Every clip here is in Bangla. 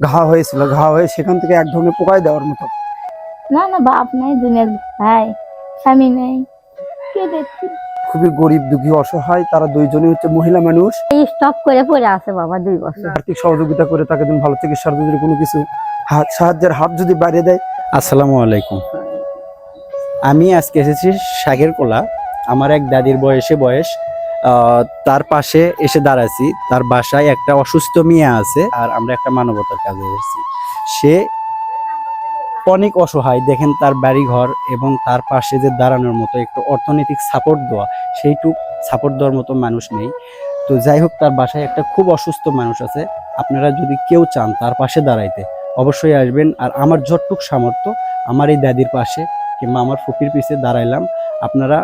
ঘা হয়েছিল ঘা হয়ে সেখান থেকে এক ধরনের পোকায় দেওয়ার মতো। না না বাপ নাই দুনিয়ার ভাই স্বামী নেই কে দেখছি? খুবই গরিব দুঃখী অসহায় তারা দুইজনই হচ্ছে মহিলা মানুষ। এই স্টপ করে পড়ে আছে বাবা দুই বছর। আর্থিক সহযোগিতা করে তাকে যদি ভালো চিকিৎসার যদি কোনো কিছু হাত সাহায্যের হাত যদি বাইরে দেয়। আসসালামু আলাইকুম। আমি আজকে এসেছি শাকের কোলা। আমার এক দাদির বয়সে বয়স তার পাশে এসে দাঁড়াইছি। তার বাসায় একটা অসুস্থ মেয়ে আছে আর আমরা একটা মানবতার কাজে এসেছি। সে অনেক অসহায়। দেখেন তার বাড়ি ঘর এবং তার পাশে যে দাঁড়ানোর মতো একটু অর্থনৈতিক সাপোর্ট দেওয়া, সেইটুক সাপোর্ট দেওয়ার মতো মানুষ নেই। তো যাই হোক, তার বাসায় একটা খুব অসুস্থ মানুষ আছে। আপনারা যদি কেউ চান তার পাশে দাঁড়াইতে, অবশ্যই আসবেন। আর আমার যতটুক সামর্থ্য, আমার এই দাদির পাশে কিংবা আমার ফুপির পিছে দাঁড়াইলাম। আপনারা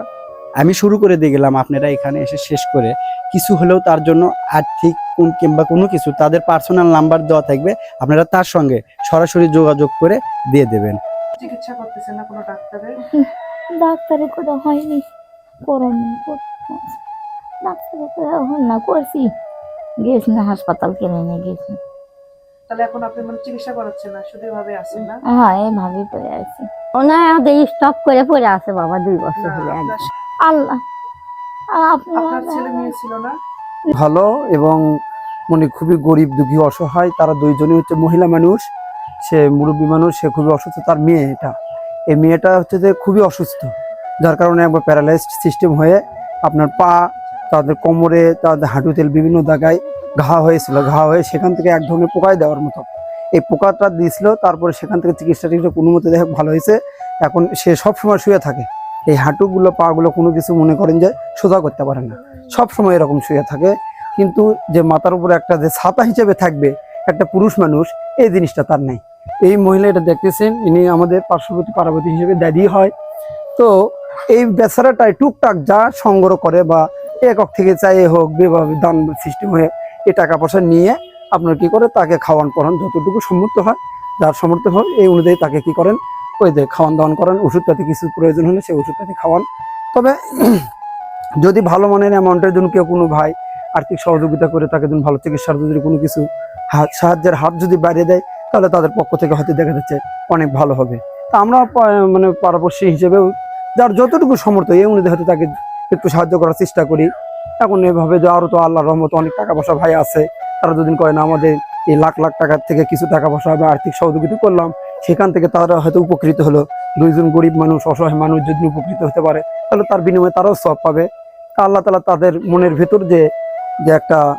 আমি শুরু করে দিয়ে গেলাম আপনারা এখানে এসে শেষ করে। কিছু হলেও তার জন্য আর্থিক কোন কিংবা কোনো কিছু তাদের পার্সোনাল নাম্বার দেওয়া থাকবে আপনারা তার সঙ্গে সরাসরি যোগাযোগ করে দিয়ে দেবেন। চিকিৎসা করতেছেন না কোনো ডাক্তারের? ডাক্তারে কোথাও হয়নি। করোনা ডাক্তারে কোথাও হল না করছি। গেছি না হাসপাতাল কিনে নিয়ে গেছি। তাহলে এখন আপনি মানে চিকিৎসা করাচ্ছেন না শুধু এভাবে আসেন না? হ্যাঁ এইভাবেই পড়ে আছি। ওনার আমাদের স্টপ করে পড়ে আছে বাবা দুই বছর হলে একদম আল্লাহ। আপনার ছেলে মেয়ে ভালো এবং মানে খুবই গরিব দুঃখী অসহায়। তারা দুইজনই হচ্ছে মহিলা মানুষ। সে মুরব্বী মানুষ সে খুবই অসুস্থ তার মেয়ে এটা। এই মেয়েটা হচ্ছে যে খুবই অসুস্থ যার কারণে একবার প্যারালাইজড সিস্টেম হয়ে আপনার পা তাদের কোমরে তাদের হাঁটুতেল বিভিন্ন জায়গায় ঘা হয়েছিল। ঘা হয়ে সেখান থেকে এক ধরনের পোকায় দেওয়ার মতো। এই পোকাটা দিয়েছিল তারপরে সেখান থেকে চিকিৎসা টিকিৎসা কোনো মতে দেখে ভালো হয়েছে। এখন সে সব সময় শুয়ে থাকে। এই হাঁটুগুলো, পাগুলো কোনো কিছু মনে করেন যে সোজা করতে পারে না। সব সময় এরকম শুয়ে থাকে। কিন্তু যে মাথার উপরে একটা যে ছাতা হিসেবে থাকবে, একটা পুরুষ মানুষ, এই জিনিসটা তার নেই। এই মহিলা এটা দেখতেছেন, ইনি আমাদের পার্শ্ববর্তী পার্বতী হিসেবে দাদি হয়। তো এই বেচারাটাই টুকটাক যা সংগ্রহ করে বা একক থেকে চাইয়ে হোক, বিভাবে দান সিস্টেম হয়ে এই টাকা পয়সা নিয়ে আপনার কি করে তাকে খাওয়ান পড়ান যতটুকু সমর্থ হয়, যার সমর্থ হয়, এই অনুযায়ী তাকে কি করেন ওই যে খাওয়ান দাওয়ান করেন, ওষুধপাতি কিছু প্রয়োজন হলে সেই ওষুধপাতি খাওয়ান। তবে যদি ভালো মানের অ্যামাউন্টের জন্য কেউ কোনো ভাই আর্থিক সহযোগিতা করে তাকে যদি ভালো চিকিৎসার যদি কোনো কিছু হাত সাহায্যের হাত যদি বাইরে দেয়, তাহলে তাদের পক্ষ থেকে হয়তো দেখা যাচ্ছে অনেক ভালো হবে। তা আমরা মানে পারপর্শী হিসেবেও যার যতটুকু সমর্থ এই অনুযায়ী হয়তো তাকে একটু সাহায্য করার চেষ্টা করি। এখন এভাবে যে আরও তো আল্লাহ রহমত অনেক টাকা পয়সা ভাই আছে, তারা দুদিন কয় না, আমাদের এই লাখ লাখ টাকার থেকে কিছু টাকা পয়সা হবে আর্থিক সহযোগিতা করলাম সেখান থেকে তারা হয়তো উপকৃত হলো। দুইজন গরিব মানুষ, অসহায় মানুষ যদি উপকৃত হতে পারে, তাহলে তার বিনিময়ে তারাও সব পাবে। আল্লাহ তালা তাদের মনের ভেতর যে যে একটা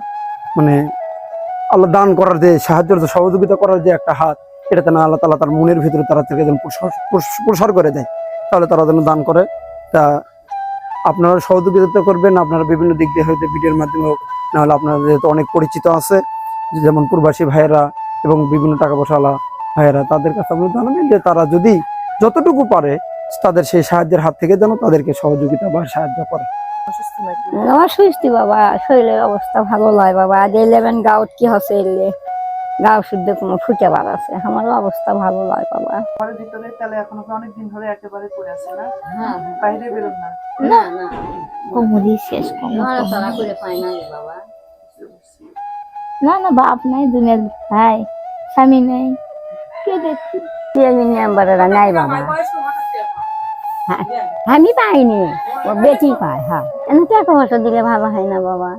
মানে আল্লাহ দান করার যে সাহায্যের যে সহযোগিতা করার যে একটা হাত, এটা যেন আল্লাহ তালা তার মনের ভিতরে তারা থেকে যেন প্রসার- প্রস- প্রসার করে দেয়, তাহলে তারা যেন দান করে। তা আপনারা সহযোগিতা করবেন, আপনারা বিভিন্ন দিক দিয়ে হয়তো ভিডিওর মাধ্যমে হোক, নাহলে আপনারা যেহেতু অনেক পরিচিত আছে, যেমন প্রবাসী ভাইয়েরা এবং বিভিন্ন টাকা পয়সাওয়ালা ভাইয়েরা তাদের কাছে আপনি জানাবেন যে তারা যদি যতটুকু পারে তাদের সেই সাহায্যের হাত থেকে যেন তাদেরকে সহযোগিতা বা সাহায্য করে। আমার সুস্থি বাবা শরীরের অবস্থা ভালো নয় বাবা। আজ ইলেভেন গাউট কি হচ্ছে এলে গাও শুদ্ধ কোনো ফুটে বার আছে। আমারও অবস্থা ভালো নয় বাবা। ঘরের ভিতরে তাহলে এখন অনেক দিন ধরে একেবারে পড়ে আছে না? বাইরে বেরোন না? না কোমরই শেষ কোমর না না বাপ নাই দুনিয়ার ভাই। স্বামী নেই। দেখছি নাই বাবা আমি পাইনি ও বেটি পায় হ্যাঁ এনে টাকা পয়সা দিলে ভালো হয় না বাবা